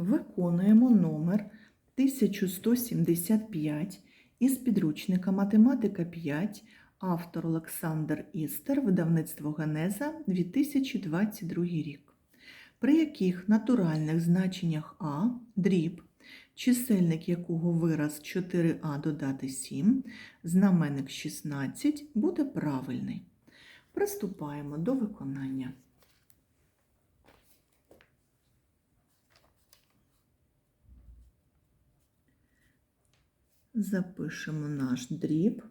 Виконуємо номер 1175 із підручника Математика 5, автор Олександр Істер, видавництво Генеза 2022 рік. При яких натуральних значеннях А дріб, чисельник якого вираз 4а додати 7, знаменник 16 буде правильний. Приступаємо до виконання. Запишемо наш дріб.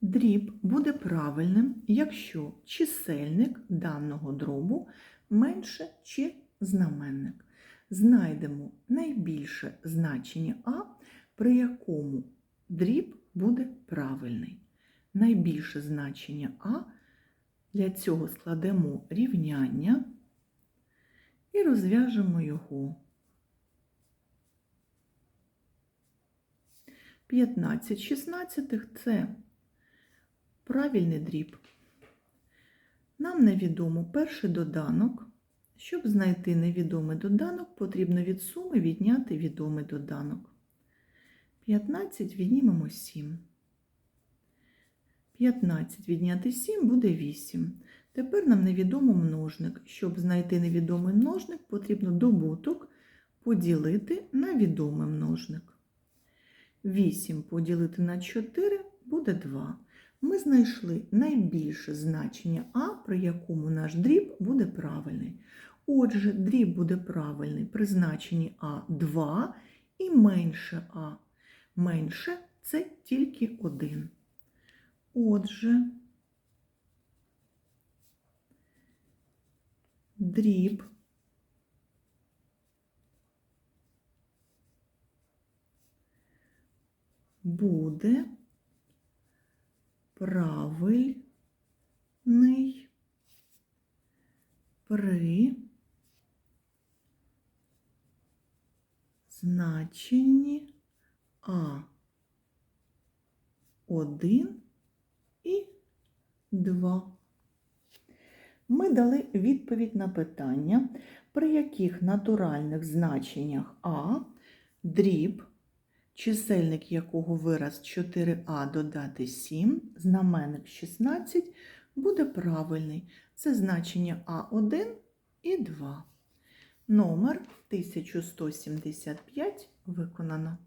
Дріб буде правильним, якщо чисельник даного дробу менше чи знаменник. Знайдемо найбільше значення А, при якому дріб буде правильний. Найбільше значення А для цього складемо рівняння і розв'яжемо його. 15 шістнадцятих – це правильний дріб. Нам невідомо перший доданок. Щоб знайти невідомий доданок, потрібно від суми відняти відомий доданок. 15 віднімемо 7. 15 відняти 7 буде 8. Тепер нам невідомо множник. Щоб знайти невідомий множник, потрібно добуток поділити на відомий множник. 8 поділити на 4 буде 2. Ми знайшли найбільше значення А, при якому наш дріб буде правильний. Отже, дріб буде правильний при значенні А 2 і менше А. Менше це тільки 1. Отже, дріб буде правильний при значенні А 1 і 2. Ми дали відповідь на питання, при яких натуральних значеннях А дріб чисельник якого вираз 4а додати 7, знаменник 16, буде правильний. Це значення А1 і 2. Номер 1175 виконано.